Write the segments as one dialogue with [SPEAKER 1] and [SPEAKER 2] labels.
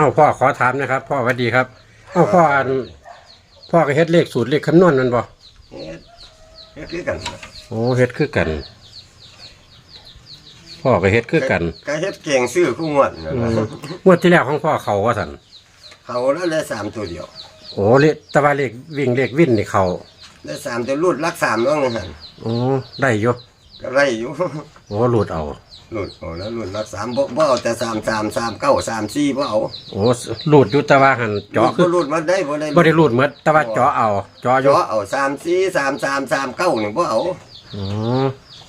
[SPEAKER 1] อ้าพ่อขอถามนะครับ พ่อสวัสดีครับเอ้าพ่ออันพ่อก็เฮ็ดเลขสูตรเลขคำนวณนั่นบ่
[SPEAKER 2] เฮ็ดเฮ็ดคือกัน
[SPEAKER 1] โอ้เฮ็ดคือกัน พ่อก็เฮ็ดคือกัน
[SPEAKER 2] ก็เฮ็ดเก่งซื้อคู่งวดนั่น
[SPEAKER 1] อื
[SPEAKER 2] ล่ะ
[SPEAKER 1] มงวดที่แล้วของพ่อเขาว่าสัน
[SPEAKER 2] เขาแล้วได้สามตัวเดียว
[SPEAKER 1] โอ้เลขแตะวันเลขวิ่งเลขวิ่นนี่เขา
[SPEAKER 2] ได้สามตัวรูดลักสามน้องนึงหั่น
[SPEAKER 1] โอ้ได้อยู่
[SPEAKER 2] ก็ไล่อยู่
[SPEAKER 1] โอ้หลุดเอา
[SPEAKER 2] รูดเอาแล้วรูดลักสามบ่บ่เอาแต่สามสามสามเก้าสามสี่บ่เอา
[SPEAKER 1] โอ้หลุดอยู่แตะว่าหันเจาะคือ
[SPEAKER 2] บ่รูดมาได้บ่ได้
[SPEAKER 1] บ่ได้หลุดเหมือนแต่ว่าเจาะเอาเจาะอยู่
[SPEAKER 2] เจาะเอาสามสี่สามสามสามเก้านี่บ่เอา
[SPEAKER 1] อ๋อ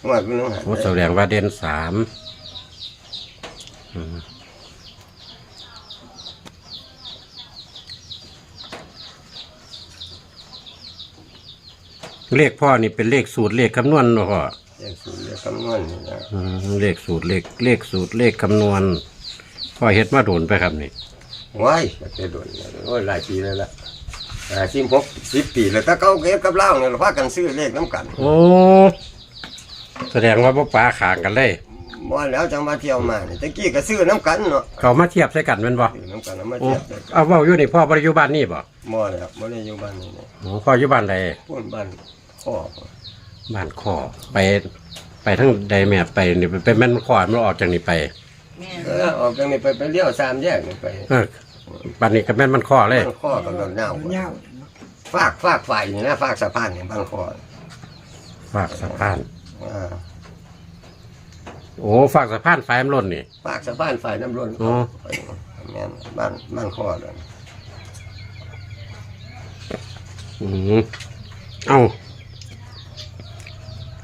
[SPEAKER 2] งวดมันนึงหั่น
[SPEAKER 1] โอ้แสดงว่าเด่นสามอืมเลขพ่อนี่เป็นเลขสูตรเลขคำนวณเนาะพ่อ
[SPEAKER 2] เลขสูตรเลขคำนวณนี่นะ
[SPEAKER 1] อืมเลขสูตรเลขเลขสูตรเลขคำนวณพ่อเฮ็ดมาโดนไปครับนี่
[SPEAKER 2] ว้ายก็จะโดนแล้วโอ้ยหลายปีแล้วล่ะอ่าสิบหกสิบปีแล้วถ้าเก้าเก็บกับเล่าเนี่ยเราพากันซื้อเลขน้ำกัน
[SPEAKER 1] โอ้แสดงว่าพ่อป้าขางกันเลย
[SPEAKER 2] บ่แล้วจังมาเที่ยวมานี่ตะกี้ก็ซื้อน้ำกันเนาะ
[SPEAKER 1] เขามาเทียบใส่กันแม่นบ่
[SPEAKER 2] ซื้อน้ำกันเอามา
[SPEAKER 1] โอ้
[SPEAKER 2] เทียบเลย
[SPEAKER 1] เอาเว้าอยู่นี่พ่อบ่ได้อยู่บ้านนี่บ่
[SPEAKER 2] บ่แล้วบ่ได้อยู่บ้านนี่เนี่ย
[SPEAKER 1] โอ้พ่ออยู่บ้านใด
[SPEAKER 2] พูดบ้านพ่อ
[SPEAKER 1] บ้านคอไป ไปทั้งใดแม่ไปนี่ไปแม่นคอมันออกจากนี่ไป
[SPEAKER 3] แม่
[SPEAKER 2] เออออกจากนี่ไปไปเลี้ยวสามแยกนี่ไป
[SPEAKER 1] เออบ้านนี้ก็แม่นมันคอเลย
[SPEAKER 2] บ้านข้อกับโดนเน่า
[SPEAKER 3] เน่า
[SPEAKER 2] ฝากฝากไฟนี่นะฝากสะพานนี่บ้านข้อ
[SPEAKER 1] ฝากสะพาน
[SPEAKER 2] อ่า
[SPEAKER 1] โอ้ฝากสะพานไฟมันล่นนี่
[SPEAKER 2] ฝากสะพานไฟน้ำล้น
[SPEAKER 1] อ๋อ
[SPEAKER 2] ไปแม่นบ้านบ้านข้อเลย
[SPEAKER 1] อืมเอ้า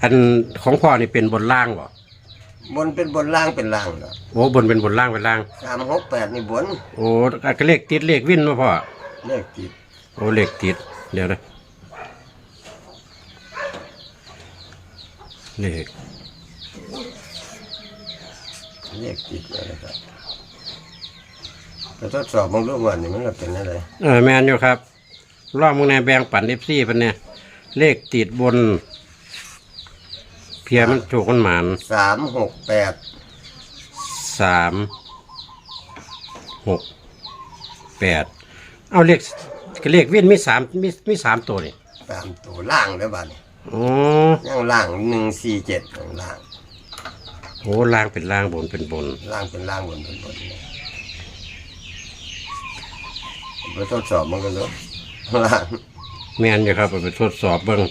[SPEAKER 1] อันของพ่อนี่เป็นบนล่างบ่
[SPEAKER 2] บนเป็นบนล่างเป็นล่างเนาะ
[SPEAKER 1] โอ้บนเป็นบนล่างเป็นล่าง
[SPEAKER 2] สามหกแปดนี่บน
[SPEAKER 1] โอ้ก็เลขติดเลขวินมาพ่อ
[SPEAKER 2] เลขติด
[SPEAKER 1] โอ้เลขติดเดี๋ยวนะเลข
[SPEAKER 2] เลขติดเลยนะครับไปทดสอบมึงรู้วันนี่มันจะเป็นอะไร
[SPEAKER 1] เออแมนอยู่ครับรอบมึงในแบงปั่นเอฟซี่เป็นเนี่ยเลขติดบน เพียมันโจกมันหมาน
[SPEAKER 2] สามหกแปด
[SPEAKER 1] สามหกแปดเอาเลขเลขวินมีสามมีมีสามตัวนี่
[SPEAKER 2] สามตัวล่างเด้อบ้านนี่
[SPEAKER 1] อ๋อ
[SPEAKER 2] ยังล่างหนึ่งสี่เจ็ดล่าง
[SPEAKER 1] โอ้ล่างเป็นล่างบนเป็นบน
[SPEAKER 2] ล่างเป็นล่างบนเป็นบนเนี่ยไปทดสอบมันก็รู้ล่าง
[SPEAKER 1] แม่นอยู่ครับเอาไปทดสอบเบิ้ง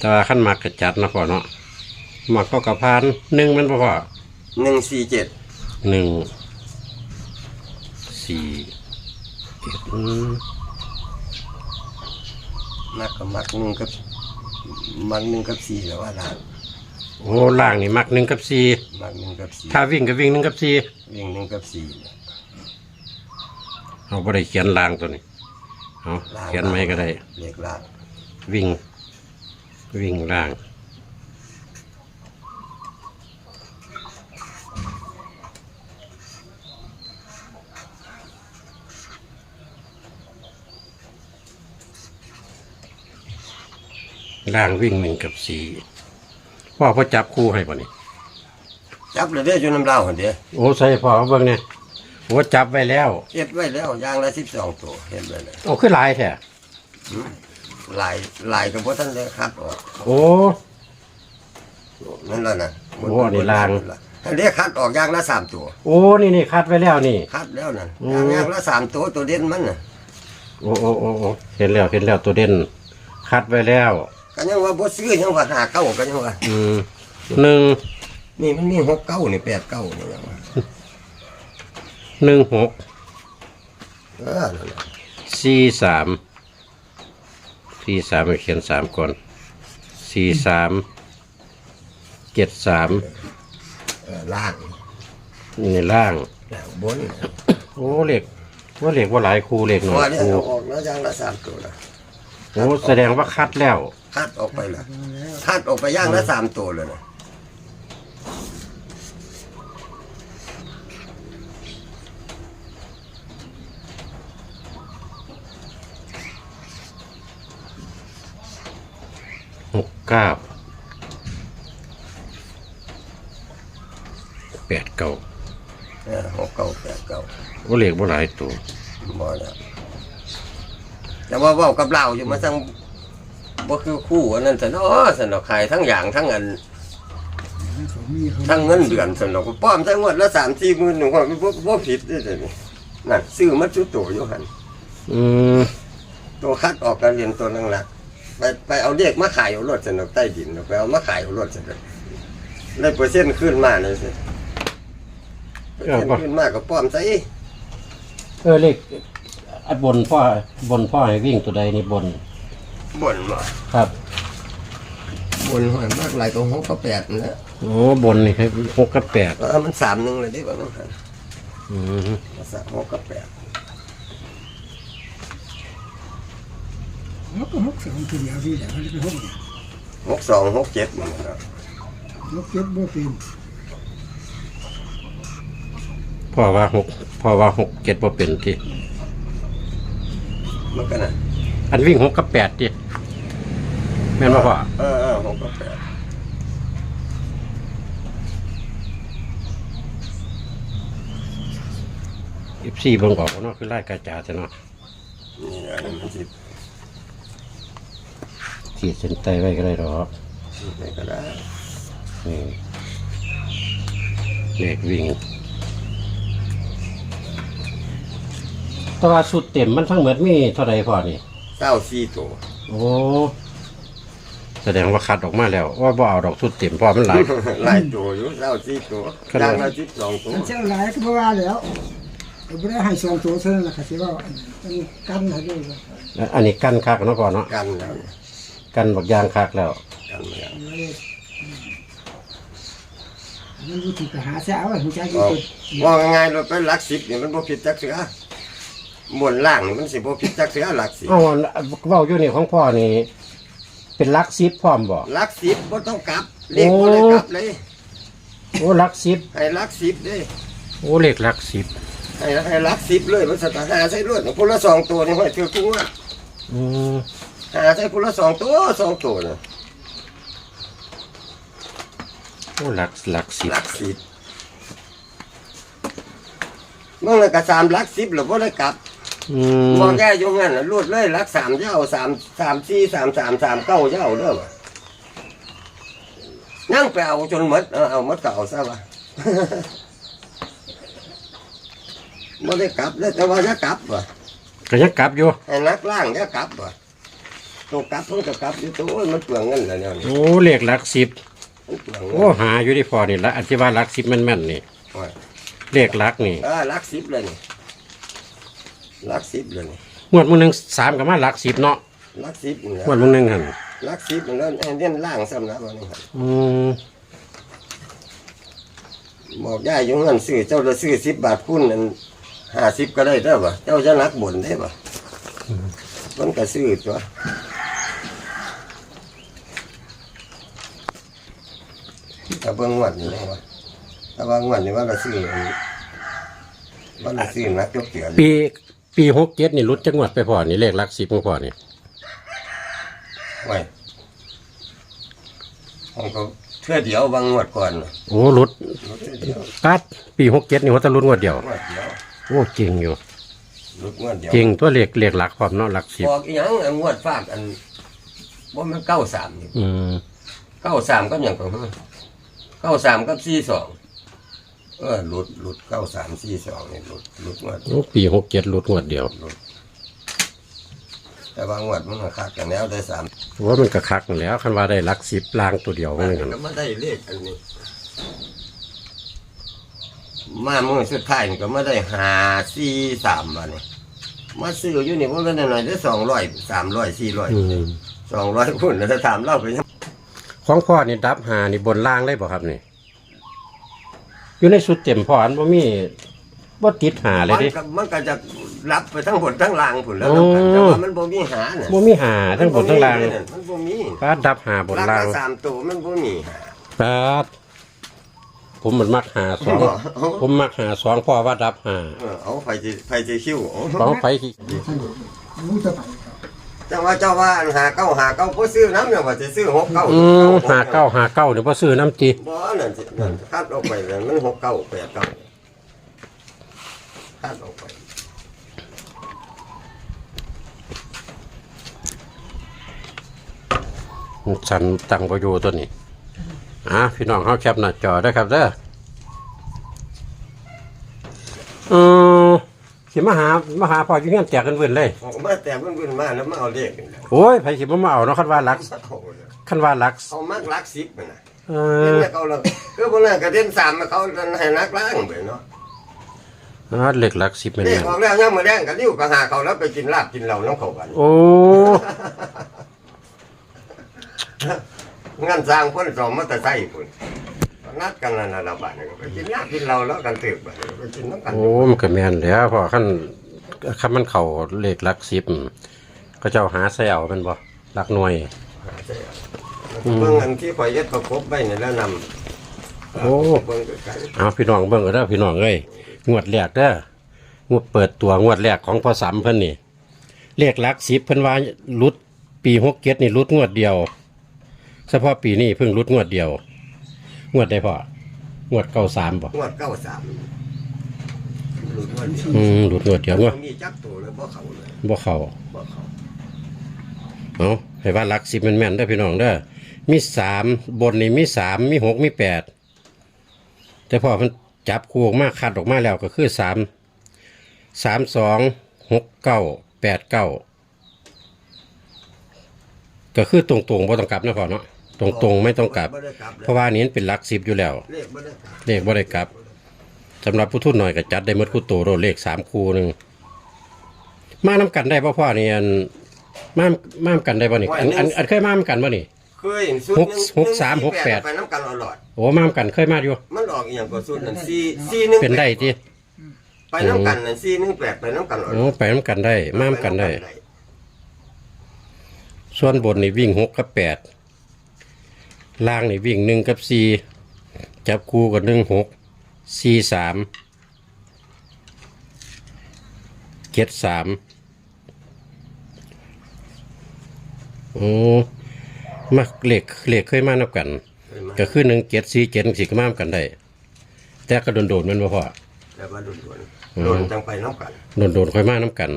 [SPEAKER 1] แต่ว่าขั้นมักกระจัดนะพ่อเนาะมักก็กระพานหนึ่งมันบ่พ่อ
[SPEAKER 2] หนึ่งสี่เจ็ด
[SPEAKER 1] หนึ่งสี่เจ็ดอืม
[SPEAKER 2] มักกับมักหนึ่งกับมักหนึ่งกับสี่แต่ว่าล่าง
[SPEAKER 1] โอ้ล่างนี่มักหนึ่งกับสี่
[SPEAKER 2] มักหนึ่งกับสี่
[SPEAKER 1] ถ้าวิ่งก็วิ่งหนึ่งกับสี่
[SPEAKER 2] วิ่งหนึ่งกับสี่เนี่ย
[SPEAKER 1] เอาบ่ได้เขียนล่างตัวนี้เอา
[SPEAKER 2] ล่าง
[SPEAKER 1] เขียนไม่ก็ได้
[SPEAKER 2] เลขล่าง
[SPEAKER 1] วิ่ง วิ่งล่าง ล่างวิ่งหนึ่งกับสี่พ่อพ่อจับคู่ให้ป่ะนี่
[SPEAKER 2] จับเลยเด้อจุน้ำเล่าคนเดียว
[SPEAKER 1] โอ้ใส่พ่อเบิ่งเนี่ยโอ้จับไว้แล้ว
[SPEAKER 2] เฮ็ดไว้แล้วอยางละสิบสองตัวเฮ็ดไว้เลย
[SPEAKER 1] โอ้คือหลายแท้
[SPEAKER 2] ลายลายกับพวกท่านเลยคัดออก
[SPEAKER 1] โอ้
[SPEAKER 2] นั่นแหละนะ
[SPEAKER 1] โอ้อันนี้ลาง
[SPEAKER 2] อันนี้คัดออกอยางละสามตัว
[SPEAKER 1] โอ้นี่นี่คัดไว้แล้วนี่
[SPEAKER 2] คัดแล้วนั่น
[SPEAKER 1] โอ้
[SPEAKER 2] ยางยางละสามตัวตัวเด่นมันน่ะ
[SPEAKER 1] โอ้โอ้โอ้โอ้เห็นแล้วเห็นแล้วตัวเด่นคัดไว้แล้ว
[SPEAKER 2] ก็ยังว่าบ่ซื้อยังว่าหาเก้าก็ยังว่า
[SPEAKER 1] อืมหนึ่ง
[SPEAKER 2] นี่มันมีหกเก้านี่แปดเก้านี่ยังว่า
[SPEAKER 1] หนึ่งหก
[SPEAKER 2] เออนั่นน่ะ
[SPEAKER 1] สี่สาม สี่สามไปเขียนสามก่อนสี่สามเจ็ดสาม
[SPEAKER 2] เออล่าง
[SPEAKER 1] นี่ล่าง
[SPEAKER 2] แล้วบน
[SPEAKER 1] โอ้เหล็กว่าเหล็กว่าหลายครูเหล็กหน่อ
[SPEAKER 2] ว่ายเนี่ย
[SPEAKER 1] ครู
[SPEAKER 2] เอาออกแล้วยางละสามตัวละ
[SPEAKER 1] โอ้แสดงว่าคัดแล้ว
[SPEAKER 2] คัดออกไปละคัดออกไปย่างละสามตัวเลยนะ
[SPEAKER 1] หกเก้าแปดเก้า
[SPEAKER 2] เอเออหกเก้าแปดเก้า
[SPEAKER 1] โอ้เลขบ่หลายตัว
[SPEAKER 2] บ่แล้วแต่ว่าเว้ากับเราอยู่มาทั้งบ่คือคู่อันนั้นซะเนาะสนอกขายทั้งอย่างทั้งอัน
[SPEAKER 3] เขามีเขา
[SPEAKER 2] ทั้งเงินเดือนสนอกป้อมทั้งงวดละ3-4หมื่นหนูว่าบ่บ่ผิดเด้อเดี๋ยวนี้นั่นซื้อมาจุดโตอยู่หั่น
[SPEAKER 1] อืม
[SPEAKER 2] ตัวคัดออกการเรียนตัวนึงละ ไปไปเอาเลขมาขายเอารถสนอกใต้ดินไปเอามาขายเอารถสนอกได้เปอร์เซ็นต์ขึ้นมาเลยสิเปอร์เซ็นต์ขึ้นมาก็ป้อมใส่
[SPEAKER 1] เออเลขอันบนพ่อบนพ่อให้วิ่งตัวใดนี่บน
[SPEAKER 2] บ่นมา
[SPEAKER 1] ครับ
[SPEAKER 2] บ่นหอยมากหลายก็หกก็แปดนั่นแหละ
[SPEAKER 1] โอ้บนนี่ครับหกกับแปด
[SPEAKER 2] เออมันสามหนึ่งเลยได้ป่ะมันหัน
[SPEAKER 1] อืม
[SPEAKER 2] สามหกกับแปด
[SPEAKER 3] เขาก็หกสองทีเดียวพี่แต่เขาจะไปหกเนี่ย
[SPEAKER 2] หกสองหกเจ็ดมันนะ
[SPEAKER 3] หกเจ็ดบ่เป็น
[SPEAKER 1] พ่อว่าหกพ่อว่าหกเจ็ดบ่เป็นที่
[SPEAKER 2] มันก็น่ะ
[SPEAKER 1] อันวิ่งหกกับแปดดิแม่นบ่พ่อ
[SPEAKER 2] เออเออหกกับแปด
[SPEAKER 1] สิบสี่เบิ่งออกเนาะคือไล่กระจาดเนาะ
[SPEAKER 2] นี่อันนี้มันสิ
[SPEAKER 1] ขีดเส้นใต้ไว้ก็ได้ดอก
[SPEAKER 2] นี่ก็ได้
[SPEAKER 1] นี่เลขวิ่ง แต่ว่าสุดเต็มมันทั้งหมดมีเท่าไรพ่อนี่
[SPEAKER 2] เก้าสี่ตัว
[SPEAKER 1] โอ้ แสดงว่าคัดออกมาแล้ว ว่าบ่เอาดอกสุดเต็มเพราะมันหลาย
[SPEAKER 2] หลายตัวอยู่เก้าสี่ตัว
[SPEAKER 1] ขนาด
[SPEAKER 2] ย่างละสิบสองตัว
[SPEAKER 3] มันเจ้าหลายก็บ่ว่าแล้วเราไม่ได้ให้สองตัวเท่านั้นแหละค่ะที่ว่ามันกันให้ด้วยว่า
[SPEAKER 1] อันนี้กั้นคักเนาะพ่อเนาะ
[SPEAKER 2] กันแล้วเนี่ย
[SPEAKER 1] กันบักยางคักแล้ว
[SPEAKER 2] กันแล้ว
[SPEAKER 3] มันรู้ที่ไปหาเสียเอาหัวใจกิน
[SPEAKER 2] บอก
[SPEAKER 3] คน
[SPEAKER 2] ว่าง่ายๆเราไปหลักสิบนี่มันบ่ผิดจักเสือมวนล่างนี่มันสิบ่ผิดจักเสือหลักสิบ
[SPEAKER 1] เอ้าเว้าอยู่นี่ของพ่อนี่ เป็นลักซิปพร้อมบ่
[SPEAKER 2] หลักสิบบ่ต้องกลับเลขบ่ได้กลับเลย
[SPEAKER 1] โอ้ลักซิป
[SPEAKER 2] ให้หลักสิบเด้
[SPEAKER 1] โอ้เลขลักซิป
[SPEAKER 2] ให้ให้หลักสิบเลยมันสตาร์หาใส่รวดคนละสองตัวนี่ห้อยถือกุ้งว่า
[SPEAKER 1] อืม
[SPEAKER 2] หาใส่คนละสองตัวสองตัวน่ะ
[SPEAKER 1] โอ้ลักลักซิป
[SPEAKER 2] หลักสิบเมื่อไรก็สามหลักสิบหรือบ่ได้กลับ
[SPEAKER 1] อื
[SPEAKER 2] มอ
[SPEAKER 1] ม
[SPEAKER 2] งแก่อยงงั้นน่ะรวดเลยหลักสามเย้าสามสามสี่สามสามสามเก้าเย้าเด้อวะนั่งไปเอาจนหมดเอาเอาหมดก็เอาซะวะบ่ได้กลับเลยแต่ว่าจะกลับวะ
[SPEAKER 1] ก็ยังกลับอยู่
[SPEAKER 2] ให้นักล่างจะกลับวะ ตัวกลับเพิ่งจะกลับอยู่ตัวโอ้ยมันเปลืองเงินแล้วเนี่ย
[SPEAKER 1] โอ้เลขลักซิป
[SPEAKER 2] มันเปลือง
[SPEAKER 1] โอ้
[SPEAKER 2] เงิน
[SPEAKER 1] หาอยู่ที่พอนี่ละอันที่ว่าลักซิปแม่นๆนี่
[SPEAKER 2] โอ้ย
[SPEAKER 1] เลขลักนี่
[SPEAKER 2] เออหลักสิบเลยนี่หลักสิบเลยนี่
[SPEAKER 1] งวดมื้อหนึงสามก็มาลักซิปเนาะ
[SPEAKER 2] หลักสิบนี่แหละ
[SPEAKER 1] งวดมื้อหนึงหั่น
[SPEAKER 2] หลักสิบนี่แล้วไอ้เล่นล่างซ้ำนะวันนี้ครับ
[SPEAKER 1] อืม
[SPEAKER 2] บอกย่ายอยู่เงินซื้อเจ้าจะซื้อสิบบาทคุณนั่นห้าสิบก็ได้เด้อปะเจ้าจะนักบ่นได้ปะมันก็ซื้อตัวแต่เบิ่งงวดนี่นะวะแต่ว่างวดนี่ว่าเราซื้ออันว่าเราซื้อนักยกเกี่ยว
[SPEAKER 1] ปีปี67นี่รุดจักงวดไปพอนี่เลขลักซิปของพ่อนี่
[SPEAKER 2] ไว้ผมก็เทื่อเดียวบางงวดก่อนน่ะ
[SPEAKER 1] โอ้รุด
[SPEAKER 2] รถเทื่อเดียว
[SPEAKER 1] กัดปี67นี่ว่าจะรุดงวดเดียว
[SPEAKER 2] งวดเดียว
[SPEAKER 1] โอ้เก่งอยู่
[SPEAKER 2] รถงวดเดียว
[SPEAKER 1] เก่งตัวเลขเลขหลักความเนาะหลักสิบ
[SPEAKER 2] บอกอีหยังอันงวดฟากอันว่ามันเก้าสามนี่
[SPEAKER 1] อืม
[SPEAKER 2] เก้าสามก็อย่างก็คือเก้าสามกับสี่สองเออหลุดหลุดเก้าสามสี่สองนี่หลุดหลุดงวด
[SPEAKER 1] โอ้ปีหกเจ็ดรุดงวดเดียว
[SPEAKER 2] หลุด แต่ว่างวดมันก็คักกันแล้วได้สาม
[SPEAKER 1] ว่ามันก็คักนั่นแหล้วคันว่าได้หลักสิบลางตัวเดียว
[SPEAKER 2] มั
[SPEAKER 1] มันนกัน
[SPEAKER 2] ก็ไม่ได้เลขอันนี้ มาเมื่อสุดท้ายนี่ก็ไม่ได้หาสี่สามวันนี่มาซื้ออยู่นี่ว่าเป็นหน่อยได้สองร้อยสามร้อยสี่ร้อย
[SPEAKER 1] อืม
[SPEAKER 2] สองร้อยคุณแล้วถ้าถามเล่าไปยัง
[SPEAKER 1] ของพ่อนี่ดับหานี่บนล่างเลยบ่ครับนี่ อยู่ในสุดเต็มพ่ออันบ่มีบ่ติดหาเลย
[SPEAKER 2] มัน
[SPEAKER 1] ดิ
[SPEAKER 2] ก็มันก็จะรับไปทั้งบนทั้งล่างผุนแล้ว
[SPEAKER 1] โอ้
[SPEAKER 2] แต่ว่ามันบ่มีหาน่ะ
[SPEAKER 1] บ่มีหาทั้งบนทั้งล่าง
[SPEAKER 2] มันบ่มี
[SPEAKER 1] ป้าดับหาบน
[SPEAKER 2] รา
[SPEAKER 1] ล่า
[SPEAKER 2] คางสามตัวมันบ่มีหา
[SPEAKER 1] ป้าดผมมันมักหาสอง
[SPEAKER 2] เอา
[SPEAKER 1] ผมมักหาสองพ่อว่าดับหา
[SPEAKER 2] เออเอาไฟจะไฟจะคิ้วเอา
[SPEAKER 1] สองไฟที่
[SPEAKER 3] ท่านรู้จะไปครับ
[SPEAKER 2] จังว่าเจ้าว่าอันหาเก้าหาเก้าบ่ซื้อน้ำเนี่ยว่าจะซื้อหกเก้า
[SPEAKER 1] อืมหาเก้าหาเก้านี่บ่ซื้อน้ำจี
[SPEAKER 2] บ่นั่นสินั่นคัดออกไปแล้วมันหกเก้าแปดเก้าตัดออกไป
[SPEAKER 1] ฉันตั้งประโยชน์ตัวนี้อะพี่น้องเขาแคปหน้าจอได้อครับเด้อเออ สิมาหามาหาพออยู่เงี้ยแจกกันเวินเลย
[SPEAKER 2] ออกมาแต่เพิ่นๆมาแล้วมาเอาเลขนี่แหละ
[SPEAKER 1] โอ้ยไผสิบ่มาเอาเนาะคันว่าลัก
[SPEAKER 2] เอาเลย
[SPEAKER 1] คันว่าลัก
[SPEAKER 2] เอามากลักสิบไปนะ
[SPEAKER 1] เอ
[SPEAKER 2] เล่น
[SPEAKER 1] อ
[SPEAKER 2] แล้วเขาเลยคือพวกนั้นกระเด็นสามมาเขาให้นักล้างไปเนาะ
[SPEAKER 1] อ่าเหล็กลักสิบแม่น
[SPEAKER 2] เลข
[SPEAKER 1] แม่น
[SPEAKER 2] ออกแล้วยังมาแดงกันนิ้วไปหาเขาแล้วไปกินลาบกินเหล้าน้องเขากัน
[SPEAKER 1] โอ้
[SPEAKER 2] งั้นสร้างคนสองมาแต่ใส่คน นัดกันนั่นน่ะละบาดนี่ก็ไปกินลาบกินเหล้าแล้วกันตึกไปไปกินน้ำกัน
[SPEAKER 1] โอ้มันก็แม่นแหล้วเพอคันคันมันเข้าเหล็กลักสิบก็เจ้าหาใส่เอาแม่นบ่ลักหน่วย
[SPEAKER 2] เบิ่งอันที่ข่อยเย็ดประกบไว้นี่แล้วนำ
[SPEAKER 1] โอ้
[SPEAKER 2] เบิ่งไกล
[SPEAKER 1] เอาพี่น้องเบิ่งก็ได้อพี่น้องเอ้ยงวดแรกเด้องวดเปิดตัวงวดแรกของพอสามเพิ่นนี่เลขหลักสิบเพิ่นว่ารุดปีหกเจ็ดนี่รุดงวดเดียว เฉพาะปีนี้เพิ่งรุดงวดเดียว งวดได้พองวดเก้าสามบ่
[SPEAKER 2] ๆงวดเก้าสามหลุดงวดเดียว
[SPEAKER 1] อืมรุดงวดเดียวงวด
[SPEAKER 2] มีจักตัวเลยบ่เขาเลย
[SPEAKER 1] บ่เข้า
[SPEAKER 2] บ่เขา
[SPEAKER 1] เอาให้ว่าหลักสิบมันแม่นได้อพี่น้องเด้อมีสามบนนี่มีสามมีหกมีแปดแต่พอมันจับคู่ออกมาคัดออกมาแล้วก็คือสามสามสองหกเก้าแปดเก้าก็คือตรงๆบ่ต้องกลับนะพ่อเนาะ ตรงๆไม่ต้องกลับ
[SPEAKER 2] บ่ได้กลับ
[SPEAKER 1] เพราะว่าอันนี้มันเป็นหลักสิบอยู่แล้ว
[SPEAKER 2] เลขบ่ได้กลับ
[SPEAKER 1] เลขบ่ได้กลับสำหรับผู้ทุนหน่อยก็จัดได้หมดคู่โตโรเลขสามคู่หนึ่งมาน้กันได้ป่ะพ่อนี่อันมามาน้กันได้ป่ะนี่อันอันอันเคยมาน้กันป่ะนี่
[SPEAKER 2] เคยเห็นสุด
[SPEAKER 1] หก
[SPEAKER 2] นึ่ง
[SPEAKER 1] หกสามหกแปด
[SPEAKER 2] ไปน้ำกันอร่อย
[SPEAKER 1] โอ้มาน้กันเคยมาอยู่
[SPEAKER 2] มันออกอหย่างก็สุดนั่นสี่สี่หนึ่ง
[SPEAKER 1] เป็นได้ที่
[SPEAKER 2] ไปน้ำกันนั่นสี่หนึ่งแปดไปน้ำกันอร่
[SPEAKER 1] โอ้
[SPEAKER 2] อย
[SPEAKER 1] ไปน้กันได้มาน้กันได้ ส่วนบนนี่วิ่งหกกับแปด ล่างนี่วิ่งหนึ่งกับสี่จับคู่กับหนึ่งหกสี่สามเจ็ดสามโอ้มาเหล็กเหล็กเคยมานับกัน ก็คือหนึ่งเจ็ดสี่เจ็ดสี่ก็มานับกันได้ แต่ก็โดนโดนๆแมันบ่พอ
[SPEAKER 2] แต่ว่าโดนโดนโดนจังไปน้ำกัน
[SPEAKER 1] โดนโดนๆค่อยมานับกัน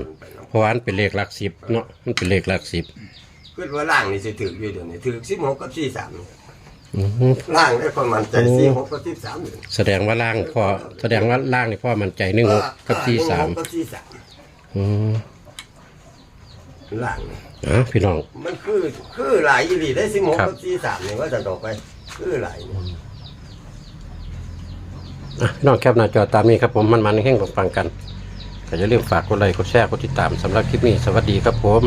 [SPEAKER 1] เพราะว่ามันเป็นเลขหลักสิบเนาะมันเป็นเลขหลักสิบ
[SPEAKER 2] คิดว่าล่างนี่สิถืออยู่เดี๋ยวนี้ถือสิบหกกับสี่สามนี่
[SPEAKER 1] อื อฮึ
[SPEAKER 2] ล่างได้ประมาณใจสี่หกกับสี่สามนี่
[SPEAKER 1] แสดงว่าล่างพ่อแสดงว่าล่างนี่พ่อมันใจหนึ่งหกกับสี่สาม
[SPEAKER 2] หนึ่งหกกับสี่สาม
[SPEAKER 1] อืม
[SPEAKER 2] ล่างนี่
[SPEAKER 1] อะพี่น้อง
[SPEAKER 2] มันคือคือหลายอีหลีได้สิบหก
[SPEAKER 1] ครับ
[SPEAKER 2] กับสี่สามนี่ว่าจะดอกไป คือหลายนี่
[SPEAKER 1] อะพี่น้องแคปหน้าจอตามนี้ครับผมมันมันๆแห้งฟังๆกันก็อย่าลืมฝากกดไลค์กดแชร์กดติดตามสำหรับคลิปนี้สวัสดีครับผม